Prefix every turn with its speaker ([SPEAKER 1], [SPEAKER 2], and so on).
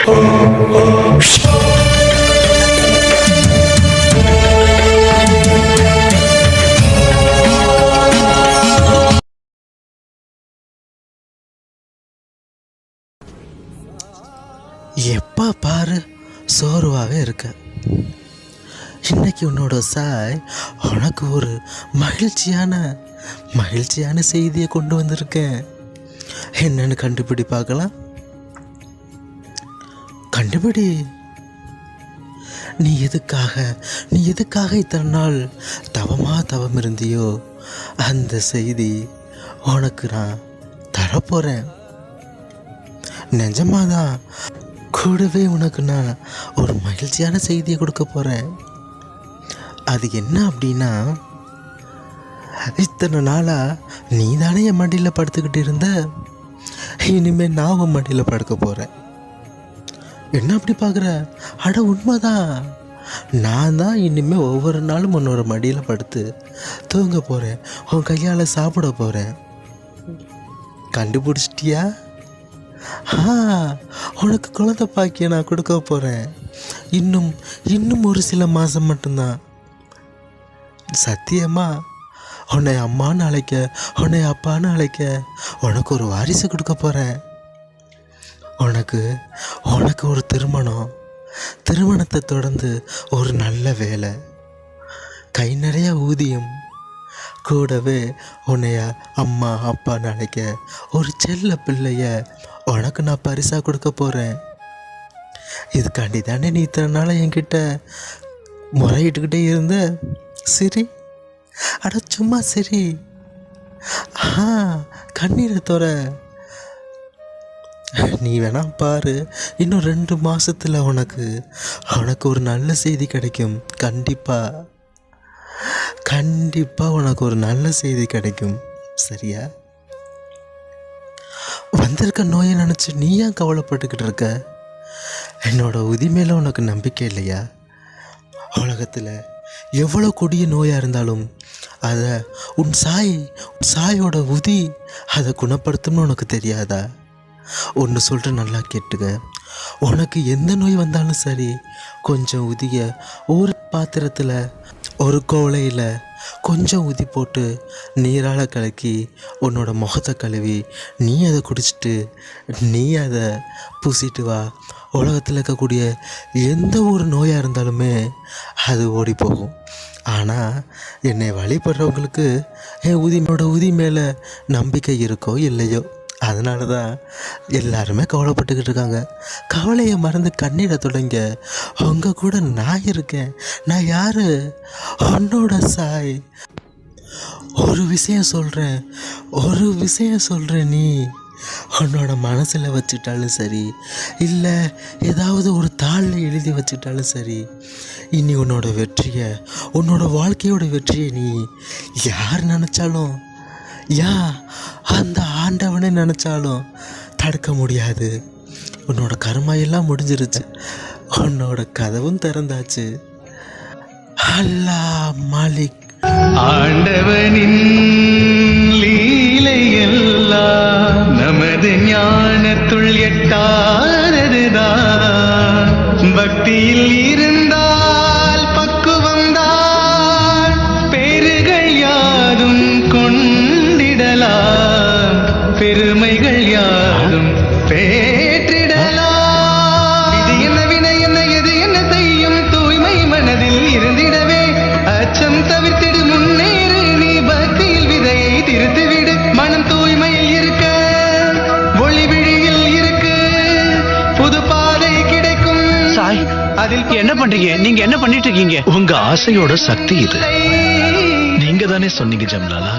[SPEAKER 1] எப்போ பாரு சோர்வாகவே இருக்க. இன்னைக்கு உன்னோட சாய் உனக்கு ஒரு மகிழ்ச்சியான மகிழ்ச்சியான செய்தியை கொண்டு வந்திருக்கேன். என்னன்னு கண்டுபிடி பார்க்கலாம். கண்டுபிடி நீ எதுக்காக நீ எதுக்காக இத்தனை நாள் தவமா தவம் இருந்தியோ அந்த செய்தி உனக்கு நான் தரப்போகிறேன் நிஜமாதான் கூடவே உனக்கு நான் ஒரு மகிழ்ச்சியான செய்தியை கொடுக்க போகிறேன் அது என்ன அப்படின்னா இத்தனை நாளாக நீ தானே என் மடியில் படுத்துக்கிட்டு இருந்த இனிமேல் நான் உன் மடியில் படுக்க போகிறேன் என்ன அப்படி பார்க்குற? அட உண்மைதான். நான் தான் இனிமேல் ஒவ்வொரு நாளும் உன்னோட மடியில் படுத்து தூங்க போகிறேன் உன் கையால் சாப்பிட போகிறேன் கண்டுபிடிச்சிட்டியா? ஆ உனக்கு குழந்தை பாக்கிய நான் கொடுக்க போகிறேன் இன்னும் இன்னும் ஒரு சில மாதம் மட்டும்தான். சத்தியமா? உன்னை அம்மான்னு அழைக்க உன்னை அப்பான்னு அழைக்க உனக்கு ஒரு வாரிசு கொடுக்க போகிறேன் உனக்கு உனக்கு ஒரு திருமணம். திருமணத்தை தொடர்ந்து ஒரு நல்ல வேலை. கை நிறைய ஊதியம். கூடவே உன்னைய அம்மா அப்பா நினைக்க ஒரு செல்ல பிள்ளைய உனக்கு நான் பரிசாக கொடுக்க போகிறேன் இதுக்காண்டி தானே நீ இத்தனை நாள் என்கிட்ட முறையிட்டுக்கிட்டே இருந்த? சரி. அட சும்மா சரி. ஆ கண்ணீரை தோற. நீ வேணால் பாரு. இன்னும் ரெண்டு மாதத்தில் உனக்கு உனக்கு ஒரு நல்ல செய்தி கிடைக்கும். கண்டிப்பாக கண்டிப்பாக உனக்கு ஒரு நல்ல செய்தி கிடைக்கும். சரியா? வந்திருக்க நோயை நினச்சி நீ ஏன் கவலைப்பட்டுக்கிட்டு இருக்க? என்னோட உதிமையில் உனக்கு நம்பிக்கை இல்லையா? உலகத்தில் எவ்வளோ கொடிய நோயாக இருந்தாலும் அதை உன் சாய் உன் சாயோட உதி அதை குணப்படுத்தும்னு உனக்கு தெரியாதா? ஒன்று சொல்கிற நல்லா கேட்டுக்க. உனக்கு எந்த நோய் வந்தாலும் சரி கொஞ்சம் உதிய. ஒரு பாத்திரத்தில் ஒரு கோலையில் கொஞ்சம் உதி போட்டு நீரால் கலக்கி உன்னோட முகத்தை கழுவி நீ அதை குடிச்சிட்டு நீ அதை பூசிட்டு வா. உலகத்தில் இருக்கக்கூடிய எந்த ஒரு நோயாக இருந்தாலுமே அது ஓடி போகும். ஆனால் என்னை வழிபடுறவங்களுக்கு என் உதிமையோட உதி மேலே நம்பிக்கை இருக்கோ இல்லையோ? அதனால தான் எல்லாருமே கவலைப்பட்டுக்கிட்டு இருக்காங்க கவலையை மறந்து கண்ணீரை தொடங்க உங்கள் கூட நான் இருக்கேன். நான் யார்? உன்னோட சாய். ஒரு விஷயம் சொல்கிறேன் ஒரு விஷயம் சொல்கிறேன் நீ. உன்னோட மனசில் வச்சுட்டாலும் சரி இல்லை ஏதாவது ஒரு தாளில் எழுதி வச்சுட்டாலும் சரி இனி உன்னோட வெற்றியை உன்னோட வாழ்க்கையோட வெற்றியை நீ யார் நினச்சாலும் யா அந்த ஆண்டவனை நினச்சாலும் தடுக்க முடியாது. உன்னோட கர்மா எல்லாம் முடிஞ்சிருச்சு. உன்னோட கதவும் திறந்தாச்சு. அல்லாஹ் மாலிக்.
[SPEAKER 2] ஆண்டவனின் அதில்
[SPEAKER 3] என்ன பண்றீங்க? நீங்க என்ன பண்ணிட்டு இருக்கீங்க?
[SPEAKER 4] உங்க ஆசையோட சக்தி இது. நீங்க தானே சொன்னீங்க ஜம்லாலா